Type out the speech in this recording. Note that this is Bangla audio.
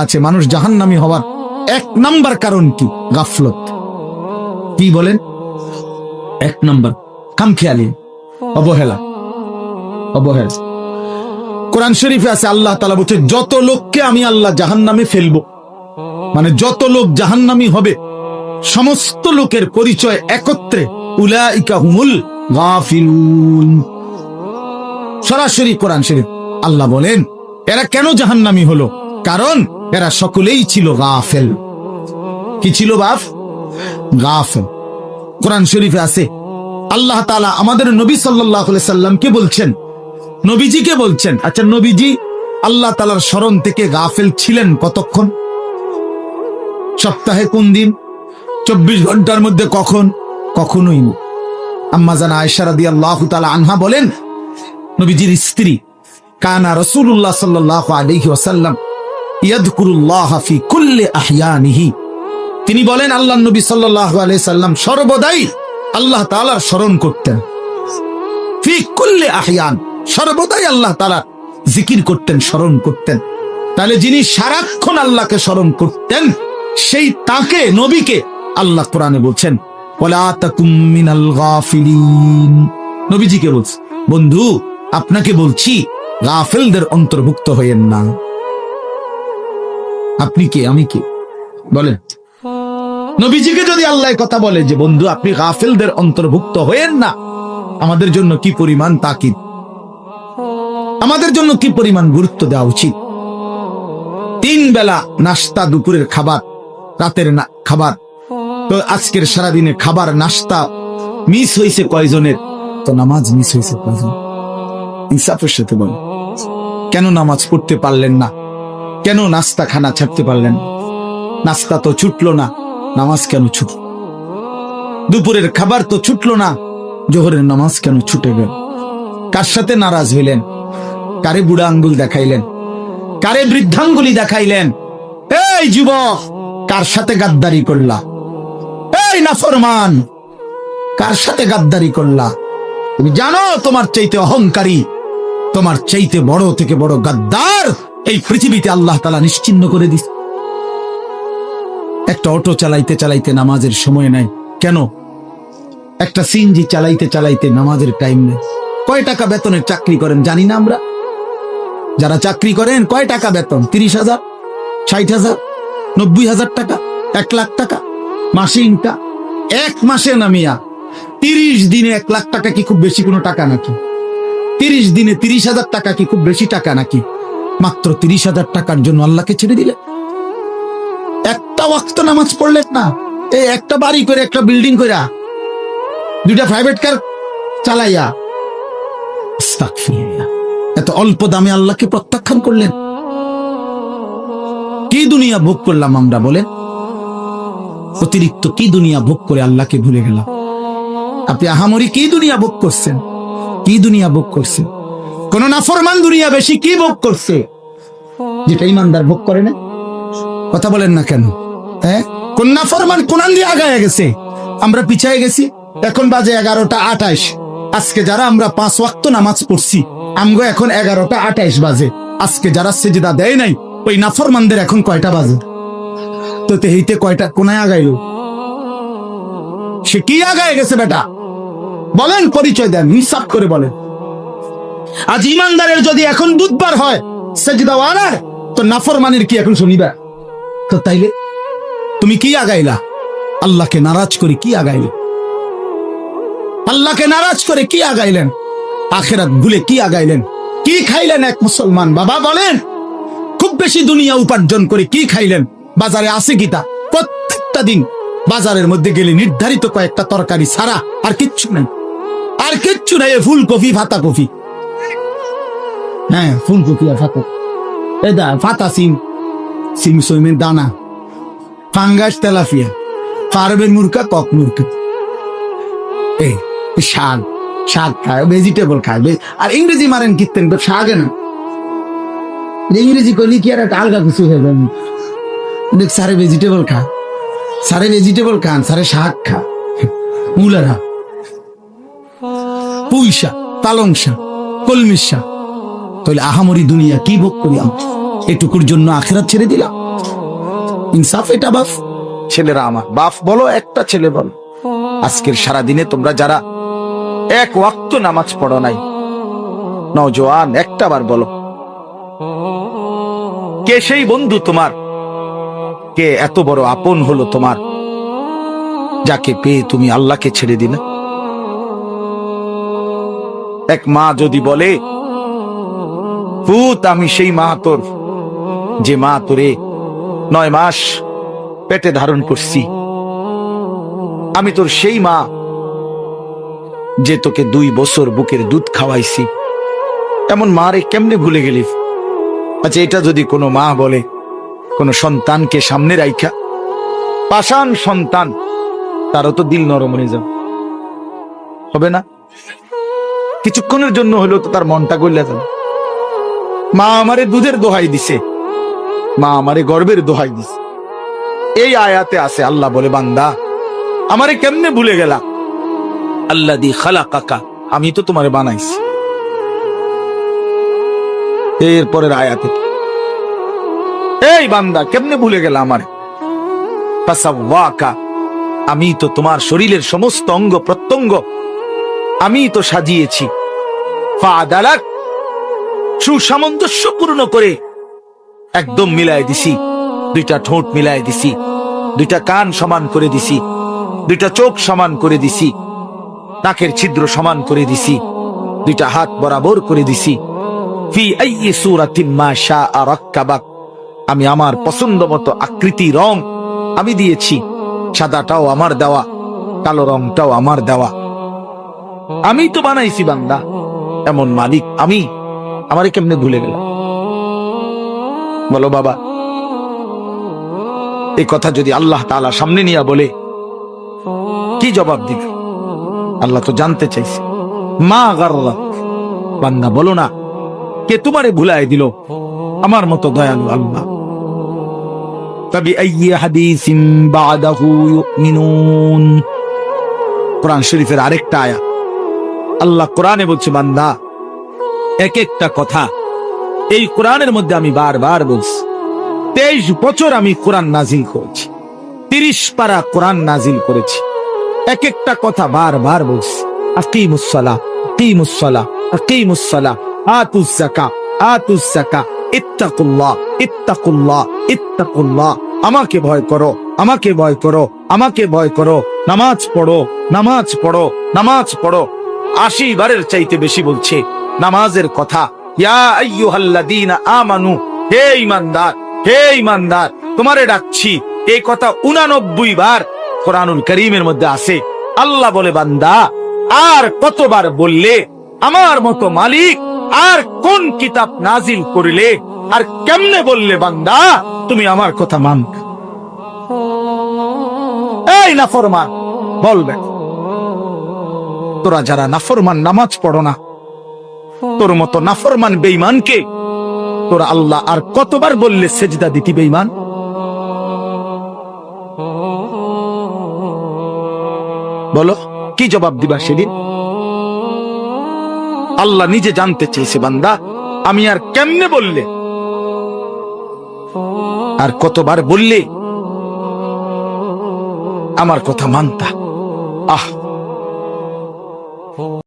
আছে, মানুষ জাহান্নামী হওয়ার এক নাম্বার কারণ কি? গাফলত। কি বলেন? এক নাম্বার। খামখেয়ালি। অবহেলা। অবহেলা। কোরআন শরীফে আছে, আল্লাহ তালা বলছে, যত লোককে আমি আল্লাহ জাহান্নামে ফেলব মানে যত লোক জাহান্নামী হবে, সমস্ত লোকের পরিচয় একত্রে সরাসরি কোরআন শরীফ আল্লাহ বলেন, এরা কেন জাহান্নামী হলো? কারণ এরা সকলেই ছিল গাফেল। কি ছিল বাপ গাফেল। কোরআন শরীফে আছে, আল্লাহ তাআলা আমাদের নবী আলাইহি সাল্লামকে বলছেন? নবীজিকে বলছেন? আচ্ছা নবীজি আল্লাহ তাআলার স্মরণ থেকে গাফেল ছিলেন কতক্ষণ? সপ্তাহে কোন দিন? চব্বিশ ঘণ্টার মধ্যে কখন? কখনোই না। আম্মা জানা আয়েশা রাদিয়াল্লাহু তাআলা আনহা বলেন, নবীজির স্ত্রী কানা রাসূলুল্লাহ সাল্লাল্লাহু আলাইহি ওয়াসাল্লাম তিনি বলেন, আল্লাহ নবী সাল্লাম সর্বদাই আল্লাহ তাআলার স্মরণ করতেন। আহইয়ান সর্বদাই আল্লাহ তাআলা জিকির করতেন, স্মরণ করতেন। তাহলে যিনি সারাক্ষণ আল্লাহকে স্মরণ করতেন, সেই তাকে, নবীকে আল্লাহ কোরআনে বলছেন নবীজিকে বলছে, বন্ধু, আপনাকে বলছি, গাফেলদের অন্তর্ভুক্ত হইয়েন না। আপনি কে? আমি কে? বলেন। নবীজিকে যদি আল্লাহ কথা বলে যে, বন্ধু, আপনি গাফেলদের অন্তর্ভুক্ত হয়েন না, আমাদের জন্য কি পরিমাণ তাকিদ? আমাদের জন্য কি পরিমাণ গুরুত্ব দেওয়া উচিত? তিন বেলা নাস্তা, দুপুরের খাবার, রাতের না- খাবার। তো আজকের সারাদিনে খাবার, নাস্তা মিস হয়েছে কয়জনের? তো নামাজ মিস হয়েছে কয়জন ইনসাফের সাথে বল কেন নামাজ পড়তে পারলেন না? কেন নাস্তা খানা ছাড়তে পারলেন? নাস্তা তো ছুটলো না, নামাজ কেন ছুট? দুপুরের খাবার তো ছুটলো না, জোহরের নামাজ কেন ছুটে গেল? কার সাথে নারাজ হইলেন? কারে বুড়া আঙ্গুল দেখাইলেন? কারে বৃদ্ধাঙ্গুলি দেখাইলেন? এই যুবক, কার সাথে গাদ্দারি করলা? এই নাফরমান, কার সাথে গাদ্দারি করলা? তুমি জানো তোমার চাইতে অহংকারী, তোমার চাইতে বড় থেকে বড় গাদ্দার এই পৃথিবীতে আল্লাহ তালা নিশ্চিন্ন করে দিস। একটা অটো চালাইতে চালাইতে নামাজের সময় নাই। কেন? একটা সিনজি চালাইতে চালাইতে নামাজের টাইম নেই। কয় টাকা বেতনের চাকরি করেন জানি না আমরা। যারা চাকরি করেন, কয় টাকা বেতন? তিরিশ হাজার? ষাট হাজার? নব্বই হাজার টাকা? এক লাখ টাকা? মাসে ইনকাম এক মাসে নামিয়া তিরিশ দিনে এক লাখ টাকা কি খুব বেশি কোনো টাকা নাকি? তিরিশ দিনে তিরিশ হাজার টাকা কি খুব বেশি টাকা নাকি? মাত্র তিরিশ হাজার টাকার জন্য আল্লাহকে ছেড়ে দিলে একটা ওয়াক্ত নামাজ পড়লেন না। এই একটা বাড়ি করে, একটা বিল্ডিং কইরা দুইটা প্রাইভেট কার চালাইয়া। এত অল্প দামে আল্লাহকে প্রত্যাখ্যান করলেন। কি দুনিয়া ভোগ করলাম আমরা বলে অতিরিক্ত কি দুনিয়া ভোগ করে আল্লাহকে ভুলে গেলাম? আপনি আহামরি কি দুনিয়া ভোগ করছেন? কি দুনিয়া ভোগ করছেন? কোন নাফরমান দুনিয়া বেশি কি ভোগ করছে? যেটা ইমানদার ভোগ করে না, কথা বলেন না কেন? হ্যাঁ? কোন নাফরমান কোনান দিয়ে আগায় গেছে। আমরা পিছায় গেছি। এখন বাজে এগারোটা আঠাইশ আজকে যারা আমরা পাঁচ ওয়াক্ত নামাজ পড়ছি, আমগো এখন এগারোটা আঠাইশ বাজে। আজকে যারা সেজদা দেয় নাই, ওই নাফরমানদের এখন কয়টা বাজে? তো তেহিতে কয়টা কোনায় আগাইলো? সে কি আগায় গেছে বেটা? বলেন, পরিচয় দেন, হিসাব করে বলেন। আজ ইমানদারের যদি এখন বুধবার হয় তো নাফরমানের কি এখন শনিবার তো তাইলে তুমি কি আগাইলা? আল্লাহকে নারাজ করে কি আগাইলে? আল্লাহকে নারাজ করে কি আগাইলেন? আখেরাত ভুলে কি আগাইলেন? কি খাইলেন এক মুসলমান? বাবা বলেন, খুব বেশি দুনিয়া উপার্জন করে কি খাইলেন? বাজারে আছে গীতা প্রত্যেকটা দিন বাজারের মধ্যে গেলে নির্ধারিত কয়েকটা তরকারি ছাড়া আর কিচ্ছু নেই। আর কিচ্ছু নেই ফুলকপি ভাতা কপি হ্যাঁ ফুলকপি আর ফাতা এই দা, ফাতা সিম। সিম সইমের দানা। ফাঙ্গাস তেলাফিয়া। পারবেন মুরকা, কক মুরকা। এই শাক। শাক খায় ভেজিটেবল খায়। আর ইংরেজি মারেন কীর্তেন শাকে না। ইংরেজি করলি কি আর একটা আলগা কিছু হয়ে যাবে দেখ সারে ভেজিটেবল খা। সারে ভেজিটেবল খান সারে শাক খা। মুলারা। পুঁই শাক পালং শাক কলমির শাক তাহলে আহামরি দুনিয়া কি ভোগ করি আমরা এটুকুর জন্য আখেরাত ছেড়ে দিলাম। ইনসাফ এটা, বাপ। ছেলেরা আমার। বাপ, বলো একটা ছেলে বলো। আজকের সারা দিনে তোমরা যারা এক ওয়াক্ত নামাজ পড়ো নাই নজওয়ান একটা বার বলো। কে সেই বন্ধু তোমার? কে এত বড় আপন হলো তোমার? যাকে পেয়ে তুমি আল্লাহকে ছেড়ে দিলে? এক মা যদি বলে পুত আমি সেই মা তোর, যে মা তোরে নয় মাস পেটে ধারণ করছি। আমি তোর সেই মা যে তোকে দুই বছর বুকের দুধ খাওয়াইছি। এমন মারে কেমনে ভুলে গেলি? আচ্ছা এটা যদি কোনো মা বলে, কোন সন্তানকে সামনে রাইখা। পাষাণ সন্তান, তারও তো দিল নরম হয়ে যাবে। হবে না? কিছুক্ষণের জন্য হলেও তো তার মনটা গড়লে যাবে। মা আমারে দুধের দোহাই দিছে। মা আমারে গর্বের দোহাই দিছে। এই আয়াতে আছে, আল্লাহ বলে, বান্দা, আমারে কেমনে ভুলে গেলা? আল্লাহ দি খালা কাকা আমি তো তোমারে বানাইছি। এরপরের আয়াতে। এই বান্দা, কেমনে ভুলে গেলা আমারে? আমি তো তোমার শরীরের সমস্ত অঙ্গ প্রত্যঙ্গ, আমি তো সাজিয়েছি। ফাদালাক সুসামঞ্জস্যপূর্ণ করে একদম মিলায় দিছি। দুইটা ঠোঁট মিলায় দিছি। দুইটা কান সমান করে দিছি। দুইটা চোখ সমান করে দিছি। নাকের ছিদ্র সমান করে দিছি। দুইটা হাত বরাবর করে দিছি। আমি আমার পছন্দ মতো আকৃতি রং আমি দিয়েছি। সাদাটাও আমার দেওয়া, কালো রংটাও আমার দেওয়া। আমি তো বানাইছি বান্দা। এমন মালিক আমি। আমারে কেমনে ভুলে গেলাম বলো, বাবা, এই কথা যদি আল্লাহ তাআলা সামনে নিয়ে বলে, কি জবাব দিবে? আল্লাহ তো জানতে চাইছে। মা গার্রাক বান্দা, বলো না, কে তোমারে ভুলাই দিল? আমার মতো দয়ালু আল্লাহ। কোরআন শরীফের আরেকটা আয়া আল্লাহ কোরআনে বলছে, বান্দা এক একটা কথা। এই কোরআনের মধ্যে আমি বারবার বলছি, তেইশ বছর আমি কোরআন নাজিল করেছি, তিরিশ পারা কোরআন নাজিল করেছি। এক একটা কথা বারবার বলছি আকিমুসসালা আকিমুসসালা আকিমুসসালা আতুস যাকা আতুস যাকা ইত্তাকুল্লাহ ইত্তাকুল্লাহ ইত্তাকুল্লাহ, আমাকে ভয় করো, আমাকে ভয় করো, আমাকে ভয় করো, নামাজ পড়ো নামাজ পড়ো নামাজ পড়ো। আশি বারের চাইতে বেশি বলছে নামাজের কথা। আমানু, হে ঈমানদার হে ঈমানদার, তোমারে ডাকছি। এই কথা উনানব্বই বার কোরআনুল করিমের মধ্যে আছে। আল্লাহ বলে, বান্দা, আর কতবার বললে আমার মতো মালিক আর কোন কিতাব নাজিল করিলে আর কেমনে বললে বান্দা, তুমি আমার কথা মান এই নাফরমান বলবে তোরা যারা নাফরমান, নামাজ পড়ো না তোর মতো নাফরমান বেইমানকে তোর আল্লাহ আর কতবার বললে সেজদা দিতি বেইমান বলো, কি জবাব দিবা সেদিন? আল্লাহ নিজে জানতে চেয়েছে বান্দা, আমি আর কেমনে বললে? আর কতবার বললে? আমার কথা মানতা। আহ!